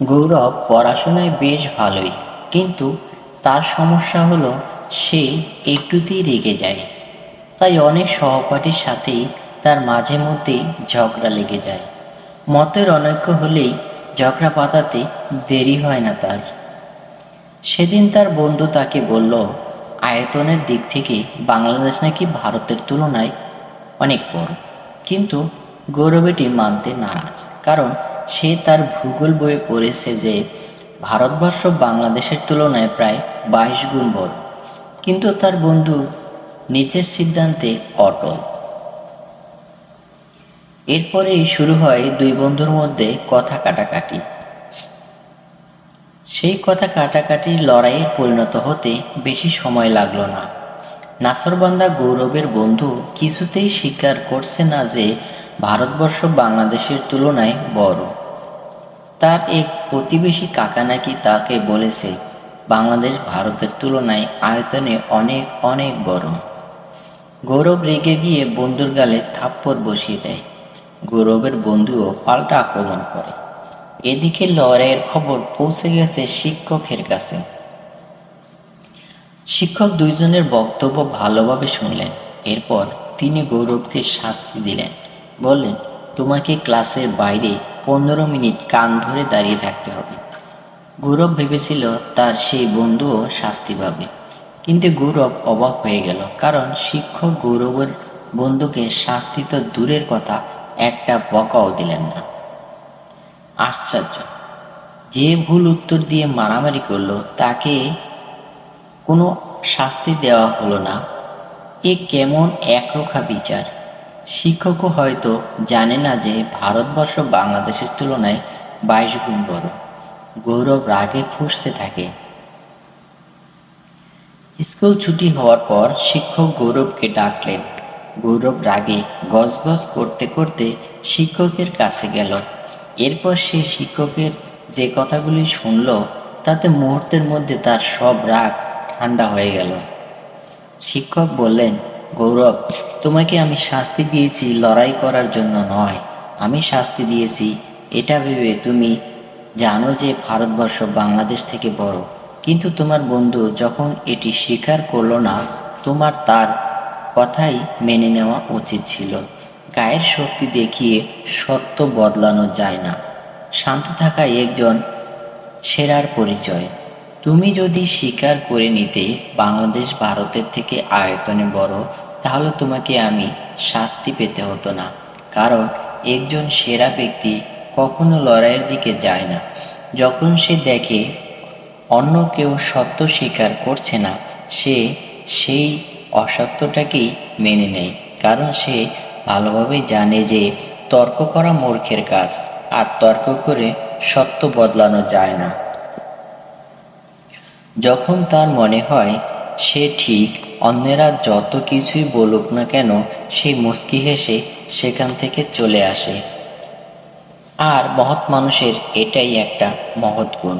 গৌরব পড়াশোনায় বেশ ভালোই, কিন্তু তার সমস্যা হলো সে একটুতেই রেগে যায়। তাই অনেক সহপাঠীর সাথেই তার মাঝে মধ্যেই ঝগড়া লেগে যায়। মতের অনৈক্য হলেই ঝগড়া পাতাতে দেরি হয় না তার। সেদিন তার বন্ধু তাকে বলল, আয়তনের দিক থেকে বাংলাদেশ নাকি ভারতের তুলনায় অনেক বড়। কিন্তু গৌরবেটি মানতে নারাজ, কারণ সে তার ভূগোল বইয়ে পড়েছে যে, ভারতবর্ষ বাংলাদেশের তুলনায় প্রায় বাইশ গুণ বড়। কিন্তু তার বন্ধু নিচের সিদ্ধান্তে অটল। এরপরেই শুরু হয় দুই বন্ধুর মধ্যে কথা কাটাকাটি। সেই কথা কাটাকাটির লড়াইয়ের পরিণত হতে বেশি সময় লাগল না। নাসরবান্দা গৌরবের বন্ধু কিছুতেই স্বীকার করছে না যে, ভারতবর্ষ বাংলাদেশের তুলনায় বড়। তার এক প্রতিবেশী কাকা নাকি তাকে বলেছে, বাংলাদেশ ভারতের তুলনায় আয়তনে অনেক অনেক বড় গৌরব রেগে গিয়ে বন্ধুর গালে থাপ্পড় বসিয়ে দেয়। গৌরবের বন্ধুও পাল্টা আক্রমণ করে। এদিকে লড়াইয়ের খবর পৌঁছে গেছে শিক্ষকের কাছে। শিক্ষক দুইজনের বক্তব্য ভালোভাবে শুনলেন। এরপর তিনি গৌরবকে শাস্তি দিলেন। বললেন তোমাকে ক্লাসের বাইরে পনেরো মিনিট কান ধরে দাঁড়িয়ে থাকতে হবে। গৌরব ভেবেছিল তার সেই বন্ধুও শাস্তি পাবে। কিন্তু গৌরব অবাক হয়ে গেল, কারণ শিক্ষক গৌরবের বন্ধুকে শাস্তি তো দূরের কথা, একটা বকাও দিলেন না। আশ্চর্য। যে ভুল উত্তর দিয়ে মারামারি করল, তাকে কোনো শাস্তি দেওয়া হলো না। এ কেমন একরোখা বিচার। শিক্ষকও হয়তো জানে না যে ভারতবর্ষ বাংলাদেশের তুলনায় বাইশ গুণ বড়। গৌরব রাগে ফুঁসতে থাকে। স্কুল ছুটি হওয়ার পর শিক্ষক গৌরবকে ডাকলেন। গৌরব রাগে গজগজ করতে করতে শিক্ষকের কাছে গেল। এরপর সে শিক্ষকের যে কথাগুলি শুনল, তাতে মুহূর্তের মধ্যে তার সব রাগ ঠান্ডা হয়ে গেল। শিক্ষক বললেন গৌরব, তোমাকে আমি শাস্তি দিয়েছি লড়াই করার জন্য নয়। আমি শাস্তি দিয়েছি। এটা ভেবে তুমি জানো যে ভারতবর্ষ বাংলাদেশ থেকে বড়। কিন্তু তোমার বন্ধু যখন এটি স্বীকার করল না, তোমার তার কথাই মেনে নেওয়া উচিত ছিল। গায়ের শক্তি দেখিয়ে সত্য বদলানো যায় না। শান্ত থাকা একজন সেরার পরিচয়। তুমি যদি স্বীকার করে নিতে বাংলাদেশ ভারতের থেকে আয়তনে বড়, তাহলে তোমাকে আমি শাস্তি পেতে হতো না। কারণ একজন সেরা ব্যক্তি কখনো লড়াইয়ের দিকে যায় না। যখন সে দেখে অন্য কেউ সত্য স্বীকার করছে না, সে সেই অসত্যটাকেই মেনে নেয়। কারণ সে ভালোভাবেই জানে যে তর্ক করা মূর্খের কাজ, আর তর্ক করে সত্য বদলানো যায় না। যখন তার মনে হয় সে ঠিক, অন্যেরা যত কিছুই বলুক না কেন সেই মুস্কি হেসে সেখান থেকে চলে আসে। আর মহৎ মানুষের এটাই একটা মহৎ গুণ।